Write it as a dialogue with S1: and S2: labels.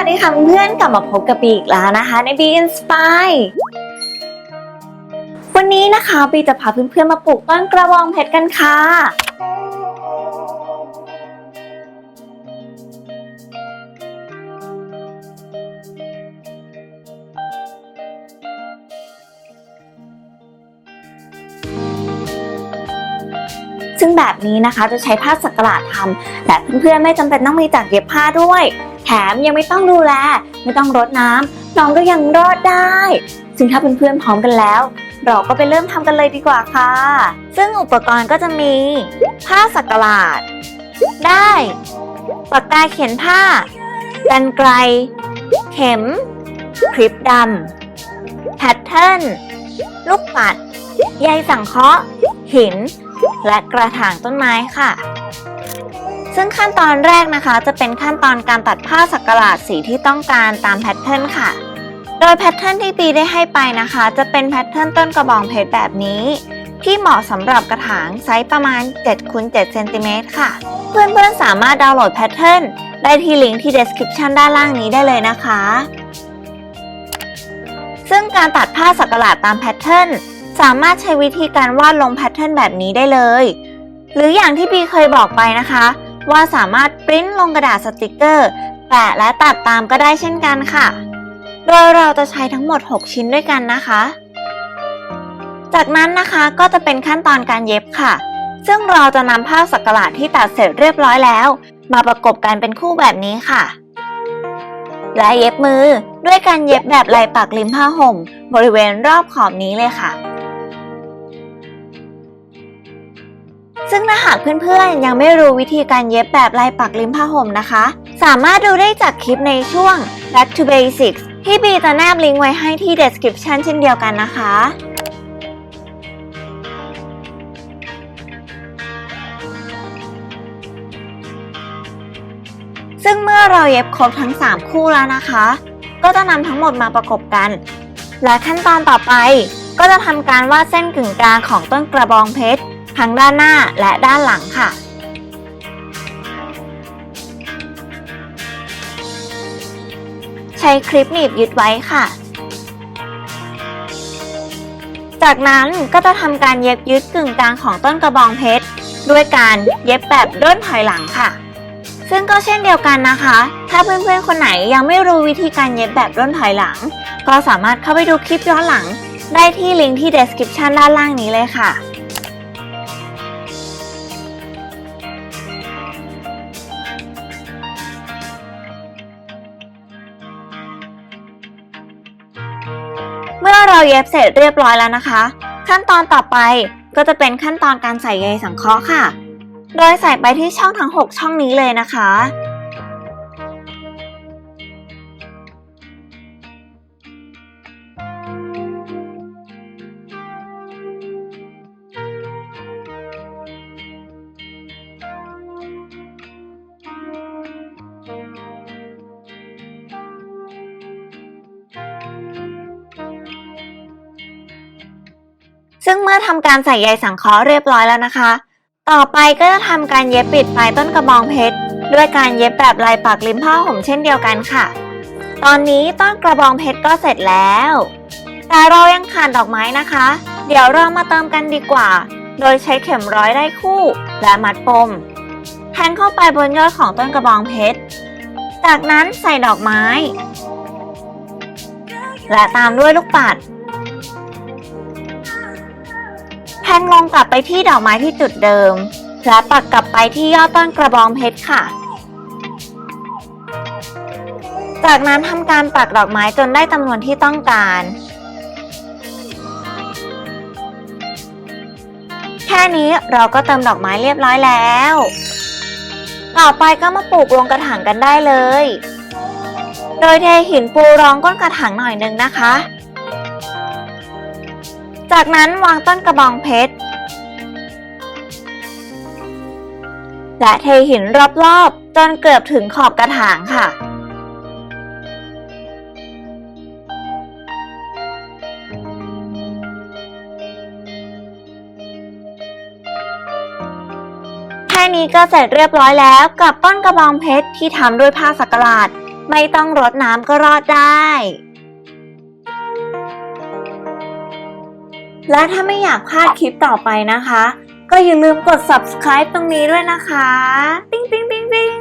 S1: วัสดีค่ะเพื่อนกลับมาพบกับปีอีกแล้วนะคะ ใน Be Inspire วันนี้นะคะปีจะพาเพื่อนๆมาปลูกต้นกระบองเพชรกันค่ะ ซึ่งแบบนี้นะคะจะใช้ผ้าสักหลาดทำและเพื่อนๆไม่จำเป็นต้องมีจากเย็บผ้าด้วย แถมยังไม่ต้องดูแล ไม่ต้องรดน้ำน้องก็ยังรอดได้ ซึ่งถ้าเพื่อนๆพร้อมกันแล้ว เราก็ไปเริ่มทำกันเลยดีกว่าค่ะ ซึ่งอุปกรณ์ก็จะมี ผ้าสักหลาด ได้ปากกาเขียนผ้ากันไกล เข็ม คลิปดำแพทเทิร์นลูกปัด ใยสังเคราะห์ หิน และกระถางต้นไม้ค่ะ ซึ่งขั้นตอนแรกนะคะ จะเป็นขั้นตอนการตัดผ้าสักหลาดสีที่ต้องการตามแพทเทิร์นค่ะ โดยแพทเทิร์นที่ปีได้ให้ไปนะคะ จะเป็นแพทเทิร์นต้นกระบองเพชรแบบนี้ ที่เหมาะสำหรับกระถางไซส์ประมาณ7คูณ7เซนติเมตรค่ะ เพื่อนๆสามารถดาวน์โหลดแพทเทิร์นได้ที่ลิงก์ที่ description ด้านล่างนี้ได้เลยนะคะ ซึ่งการตัดผ้าสักหลาดตามแพทเทิร์นสามารถใช้วิธีการวาดลงแพทเทิร์นแบบนี้ได้เลย หรืออย่างที่ปีเคยบอกไปนะคะ ว่าสามารถปริ้นลงกระดาษสติกเกอร์ แปะและตัดตามก็ได้เช่นกันค่ะ โดยเราจะใช้ทั้งหมด 6 ชิ้นด้วยกันนะคะ จากนั้นนะคะก็จะเป็นขั้นตอนการเย็บค่ะ ซึ่งเราจะนำผ้าสักหลาดที่ตัดเสร็จเรียบร้อยแล้ว มาประกบกันเป็นคู่แบบนี้ค่ะ และเย็บมือด้วยการเย็บแบบลายปักริมผ้าห่ม บริเวณรอบขอบนี้เลยค่ะ ถ้าหากเพื่อนๆ ยังไม่รู้วิธีการเย็บแบบลายปักริมผ้าห่มนะคะ สามารถดูได้จากคลิปในช่วง Back to Basics ที่บีจะแนบลิงก์ไว้ให้ที่ description เช่นเดียวกันนะคะซึ่งเมื่อเราเย็บครบทั้ง 3 คู่แล้วนะคะ ก็จะนำทั้งหมดมาประกบกัน และขั้นตอนต่อไป ก็จะทำการวาดเส้นกึ่งกลางของต้นกระบองเพชร ทั้งด้านหน้าและด้านหลังค่ะ ใช้คลิปหนีบยึดไว้ค่ะ จากนั้นก็จะทำการเย็บยึดกึ่งกลางของต้นกระบองเพชรด้วยการเย็บแบบด้นถอยหลังค่ะ ซึ่งก็เช่นเดียวกันนะคะ ถ้าเพื่อนๆคนไหนยังไม่รู้วิธีการเย็บแบบด้นถอยหลัง ก็สามารถเข้าไปดูคลิปย้อนหลัง ได้ที่ลิงก์ที่ description ด้านล่างนี้เลยค่ะ เมื่อเราเย็บเสร็จเรียบร้อยแล้วนะคะ ขั้นตอนต่อไปก็จะเป็นขั้นตอนการใส่ใยสังเคราะห์ค่ะ โดยใส่ไปที่ช่องทั้ง 6 ช่องนี้เลยนะคะ ซึ่งเมื่อทำการใส่ใยสังเคราะห์เรียบร้อยแล้วนะคะ ต่อไปก็จะทำการเย็บปิดปลายต้นกระบองเพชรด้วยการเย็บแบบลายปักริมผ้าห่มเช่นเดียวกันค่ะ ตอนนี้ต้นกระบองเพชรก็เสร็จแล้ว แต่เรายังขาดดอกไม้นะคะ เดี๋ยวเรามาเติมกันดีกว่า โดยใช้เข็มร้อยได้คู่และมัดปม แทงเข้าไปบนยอดของต้นกระบองเพชร จากนั้นใส่ดอกไม้ และตามด้วยลูกปัด แทงลงกลับไปที่ดอกไม้ที่จุดเดิม และปักกลับไปที่ยอดต้นกระบองเพชรค่ะ จากนั้นทำการปักดอกไม้จนได้จำนวนที่ต้องการ แค่นี้เราก็เติมดอกไม้เรียบร้อยแล้ว ต่อไปก็มาปลูกลงกระถางกันได้เลย โดยเทหินปูรองก้นกระถางหน่อยนึงนะคะ จากนั้นวางต้นกระบองเพชร และเทหินรอบๆ จนเกือบถึงขอบกระถางค่ะ แค่นี้ก็เสร็จเรียบร้อยแล้วกับต้นกระบองเพชรที่ทำด้วยผ้าสักหลาด ไม่ต้องรดน้ำก็รอดได้ และถ้าไม่อยากพลาดคลิปต่อไปนะคะ ก็อย่าลืมกด subscribe ตรงนี้ด้วยนะคะ ติ๊งติ๊งติ๊งติ๊ง